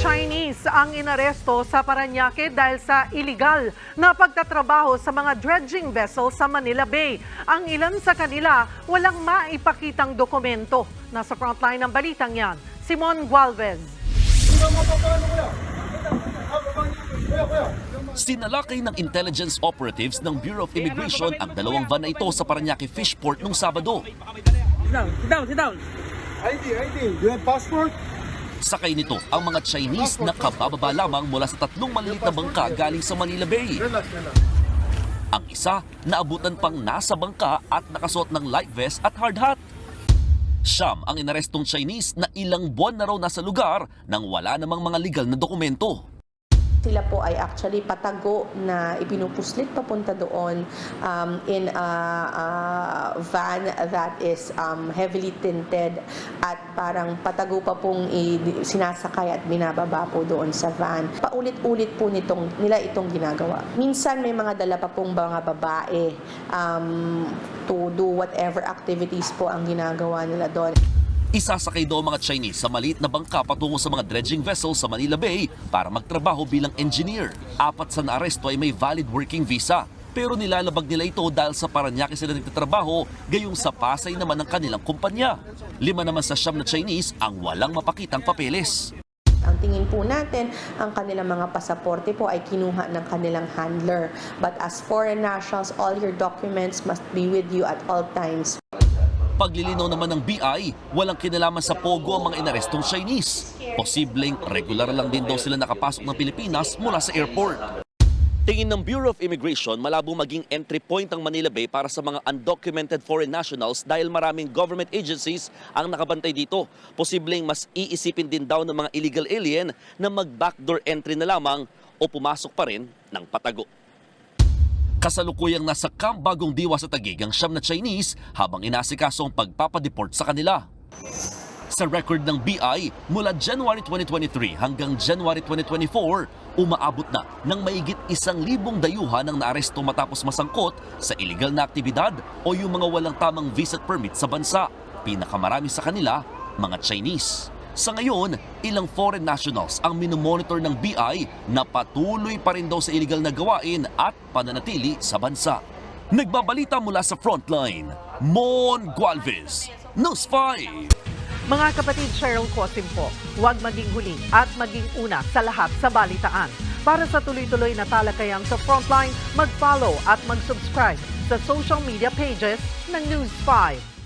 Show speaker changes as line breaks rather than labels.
Chinese ang inaresto sa Paranaque dahil sa illegal na pagtatrabaho sa mga dredging vessels sa Manila Bay. Ang ilan sa kanila walang maipakitang dokumento. Nasa frontline ng balitang yan, Simon Gualvez.
Sinalakay ng intelligence operatives ng Bureau of Immigration ang dalawang van na ito sa Paranaque Fishport nung Sabado.
Sit down, sit down, sit down.
ID, ID. Do you have passport?
Sakay nito ang mga Chinese na kabababa lamang mula sa tatlong maliit na bangka galing sa Manila Bay. Ang isa, naabutan pang nasa bangka at nakasuot ng life vest at hard hat. Siyam ang inarestong Chinese na ilang buwan na raw nasa lugar nang wala namang mga legal na dokumento.
Sila po ay actually patago na ipinupuslit papunta doon um, in a, a van that is um, heavily tinted at parang patago pa pong sinasakay at binababa po doon sa van. Paulit-ulit po nitong, nila itong ginagawa. Minsan may mga dala pa pong mga babae um, to do whatever activities po ang ginagawa nila doon.
Isasakay daw mga Chinese sa maliit na bangka patungo sa mga dredging vessels sa Manila Bay para magtrabaho bilang engineer. Apat sa naaresto ay may valid working visa. Pero nilalabag nila ito dahil sa Paranaque sila nagtatrabaho, gayong sa Pasay naman ang kanilang kumpanya. Lima naman sa siyam na Chinese ang walang mapakitang papeles.
Ang tingin po natin, ang kanilang mga pasaporte po ay kinuha ng kanilang handler. But as foreign nationals, all your documents must be with you at all times.
Paglilinaw naman ng BI, walang kinalaman sa Pogo ang mga inarestong Chinese. Posibleng regular lang din daw sila nakapasok ng Pilipinas mula sa airport. Tingin ng Bureau of Immigration, malabo maging entry point ang Manila Bay para sa mga undocumented foreign nationals dahil maraming government agencies ang nakabantay dito. Posibleng mas iisipin din daw ng mga illegal alien na mag-backdoor entry na lamang o pumasok pa rin ng patago. Kasalukuyang nasa Camp Bagong Diwa sa Taguig ang siyam na Chinese habang inasikaso ang pagpapadeport sa kanila. Sa record ng BI, mula January 2023 hanggang January 2024, umaabot na ng maigit isang libong dayuhan ang naaresto matapos masangkot sa illegal na aktibidad o yung mga walang tamang visit permit sa bansa. Pinakamarami sa kanila, mga Chinese. Sa ngayon, ilang foreign nationals ang minomonitor ng BI na patuloy pa rin daw sa illegal na gawain at pananatili sa bansa. Nagbabalita mula sa frontline, Mon Gualvez, News 5.
Mga kapatid Cheryl Cosim po, huwag maging huli at maging una sa lahat sa balitaan. Para sa tuloy-tuloy na talakayan sa Frontline, mag-follow at mag-subscribe sa social media pages ng News 5.